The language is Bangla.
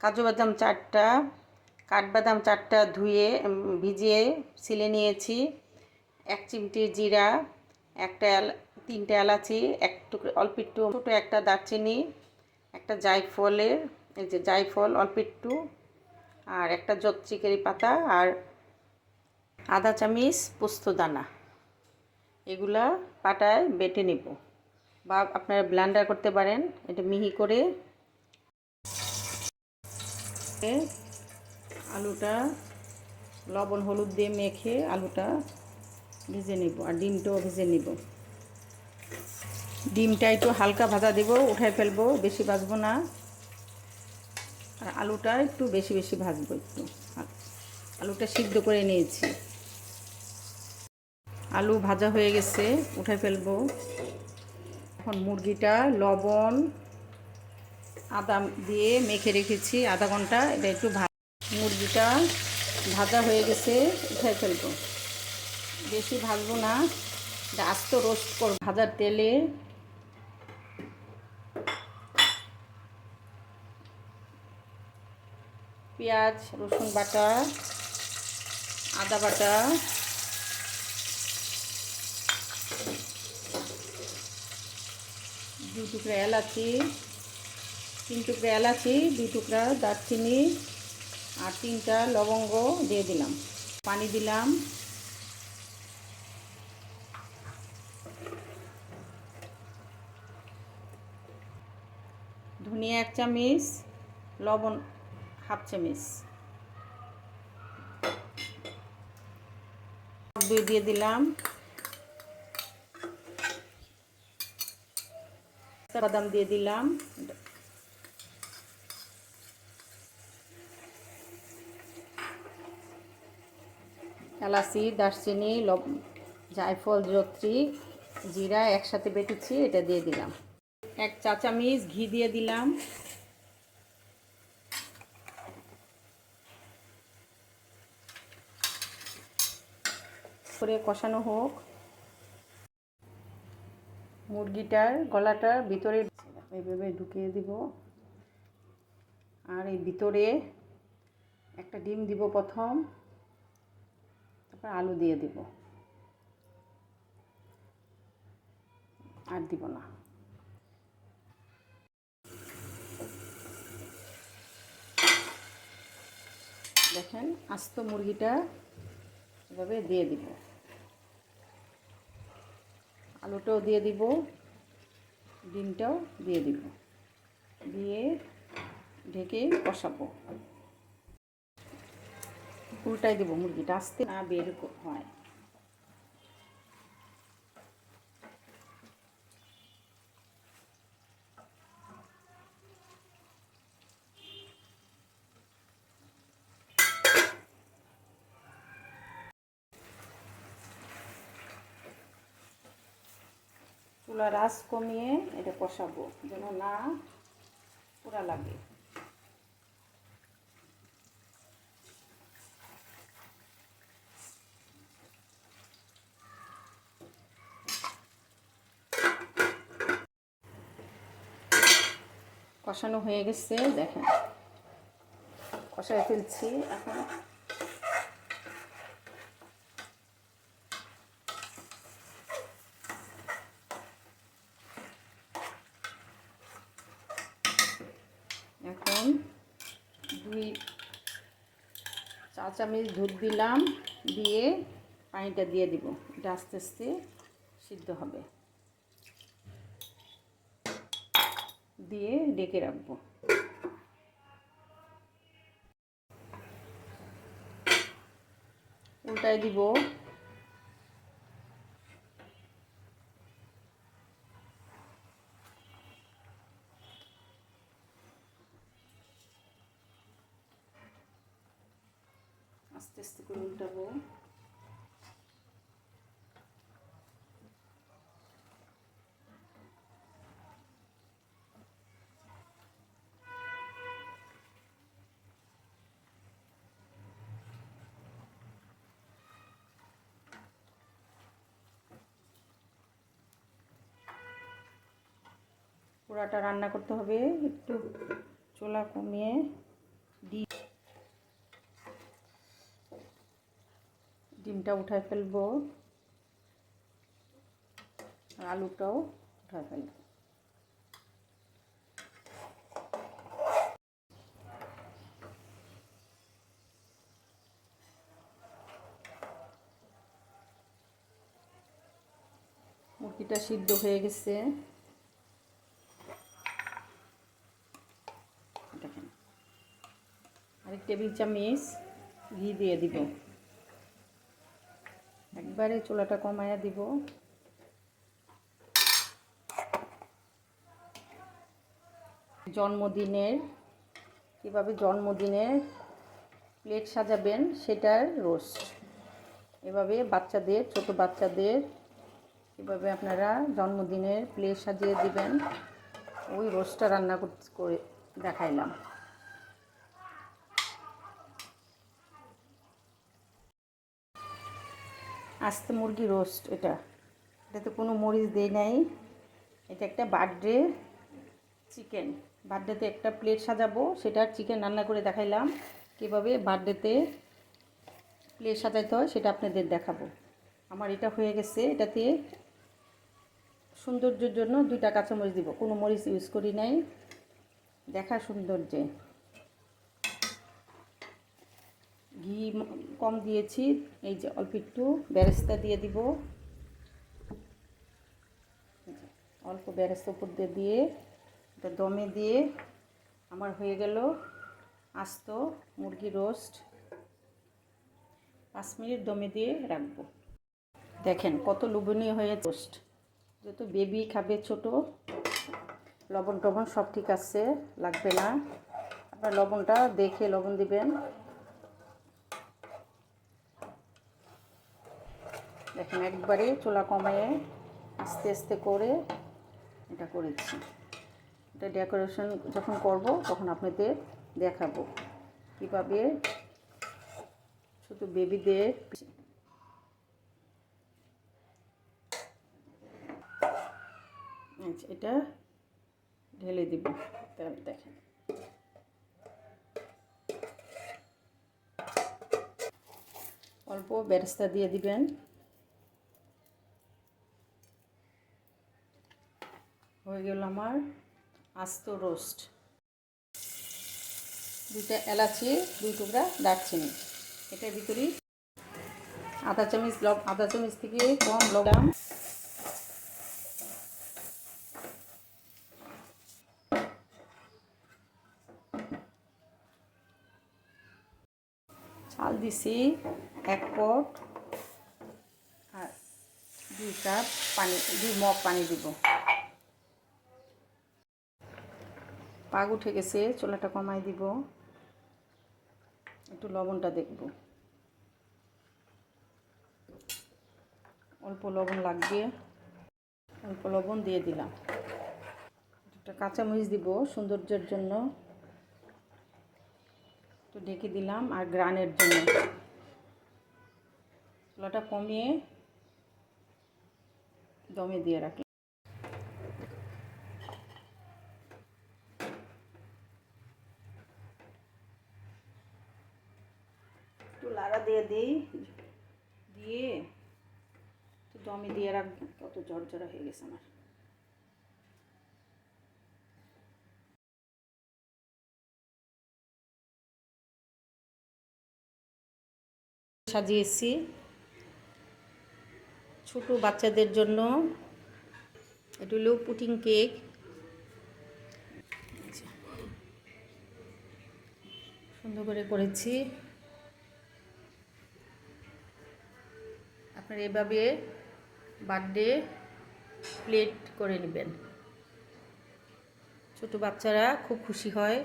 কাজু বাদাম চারটা কাঠবাদাম চারটা ধুয়ে ভিজিয়ে ছিলে নিয়েছি। এক চিমটি জিরা, একটা তিনটে এলাচি, এক একটু অল্প একটু ছোটো একটা দারচিনি, একটা জায়ফলের এই যে জায়ফল অল্প একটু, আর একটা জত্রিকেরি পাতা আর আধা চামিচ পোস্তদানা এগুলা পাটায় বেটে নিব। বা আপনারা ব্লান্ডার করতে পারেন, এটা মিহি করে আলুটা লবণ, হলুদ দিয়ে মেখে আলুটা ভেজে নিব আর ডিমটাও ভেজে নিব। ডিমটা একটু হালকা ভাজা দেব উঠাই ফেলব, বেশি ভাজবো না। আর আলুটা একটু বেশি বেশি ভাজবো একটু। আলুটা সিদ্ধ করে নিয়েছি। আলু ভাজা হয়ে গেছে উঠাই ফেলব। এখন মুরগিটা লবণ আদা দিয়ে মেখে রেখেছি, আধা ঘণ্টা। এটা একটু মুরগিটা ভাজা হয়ে গেছে উঠে ফেলব। বেশি ভাজবো না। আস্ত রোস্ট কর ভাজার তেলে পেঁয়াজ, রসুন বাটা, আদা বাটা দু টুকরা এলাচি তিন টুকরা এলাচি দুই টুকরা দারচিনি আর তিনটা লবঙ্গ দিয়ে দিলাম। পানি দিলাম। ধনিয়া এক চামচ, লবণ হাফ চামচ। দই দিয়ে দিলাম। বাদাম দিয়ে দিলাম। এলাচি, দারচিনি, লব, জায়ফল জত্রি জিরা একসাথে বেটেছি, এটা দিয়ে দিলাম। এক চা চামচ ঘি দিয়ে দিলাম। করে কষানো হোক। মুরগিটার গলাটার ভিতরে এইভাবে ঢুকিয়ে দিব। আর এই ভিতরে একটা ডিম দিব প্রথম। তারপর আলু দিয়ে দিব। আর দিব না। দেখেন, আস্ত মুরগিটা এভাবে দিয়ে দিব। আলুটাও দিয়ে দিব, ডিমটাও দিয়ে দিব। দিয়ে ঢেকে কষাবো উল্টাই দেবো মুরগিটা, আস্তে না বের হয়। চুলার আঁচ কমিয়ে এটা কষাবো, যেন না পোড়া লাগে। কষানো হয়ে গেছে, দেখেন। কষায় ফেলছি এখন। দুই চা চামচ দুধ দিলাম, দিয়ে পানিটা দিয়ে দিব। এটা আস্তে আস্তে সিদ্ধ হবে। দিয়ে ডেকে রাখব। উল্টায় দিব। আস্তে আস্তে করে উল্টাবো। পোড়াটা রান্না করতে হবে। একটু চোলা কমিয়ে ডিম, ডিমটা উঠায় ফেলব। আর আলুটাও উঠায় ফেলব। মুরগিটা সিদ্ধ হয়ে গেছে দেখেন আরেক টেবিল চামচ ঘি দিয়ে দিব। একবারে চুলাটা কমায়া দিব। জন্মদিনের, কীভাবে জন্মদিনের প্লেট সাজাবেন সেটার রোস্ট। এভাবে বাচ্চাদের, ছোট বাচ্চাদের, কীভাবে আপনারা জন্মদিনের প্লেট সাজিয়ে দিবেন, ওই রোস্টটা রান্না করে দেখাইলাম। আস্তে মুরগি রোস্ট এটা। এটাতে কোনো মরিচ দেই নাই। এটা একটা বার্থডে চিকেন। বার্থডেতে একটা প্লেট সাজাবো, সেটা চিকেন রান্না করে দেখাইলাম। কীভাবে বার্থডেতে প্লেট সাজাইতে হয় সেটা আপনাদের দেখাবো। আমার এটা হয়ে গেছে, এটাতে সৌন্দর্যের জন্য দুইটা কাঁচামরিচ দিব। কোনো মরিচ ইউজ করি নাই। দেখা সৌন্দর্যে। ঘি কম দিয়েছি, এই যে অল্প একটু বেরেস্তা দিয়ে দিব। অল্প বেরেস্তা উপর দিয়ে দিয়ে, এটা দমে দিয়ে আমার হয়ে গেল আস্ত মুরগি রোস্ট। পাঁচ মিনিট দমে দিয়ে রাখব। দেখেন কত লোভনীয় হয়ে রোস্ট। যেহেতু বেবি খাবে ছোট লবণ টবণ সব ঠিক আছে, লাগবে না। আপনার লবণটা দেখে লবণ দিবেন। দেখেন একবারে চুলা কমায়ে আস্তে আস্তে করে এটা করেছি। এটা ডেকোরেশন যখন করব, তখন আপনাদের দেখাবো। কীভাবে শুধু বেবিদের আচ্ছা এটা ঢেলে দিব। তাহলে দেখেন। অল্প বেরেস্তা দিয়ে দিবেন। হয়ে গেল আমার আস্ত রোস্ট। দুইটা এলাচি, দুই টুকরা দারচিনি। এটার ভিতরে আধা চামচ লব, আধা চামচ থেকে কম লবণ। চাল দিছি এক পট আর দুই কাপ পানি, দুই মগ পানি দিব। পাগ উঠে গেছে, চোলাটা কমাই দিব। একটু লবণটা দেখব। অল্প লবণ লাগবে। অল্প লবণ দিয়ে দিলাম। একটা কাঁচামরিচ দিব সৌন্দর্যের জন্য। একটু ঢেকে দিলাম আর গ্রানের জন্য। চুলাটা কমিয়ে দমে দিয়ে রাখলাম একটু লাড়া দিয়ে একটু দমে দিয়ে রাখব কত ঝরঝরা হয়ে গেছে আমার। সাজিয়েছি ছোট বাচ্চাদের জন্য। এটা হলো পুটিং কেক। সুন্দর করে করেছি। আপনারা এভাবে বার্থডে প্লেট করে নেবেন। ছোট বাচ্চারা খুব খুশি হয়।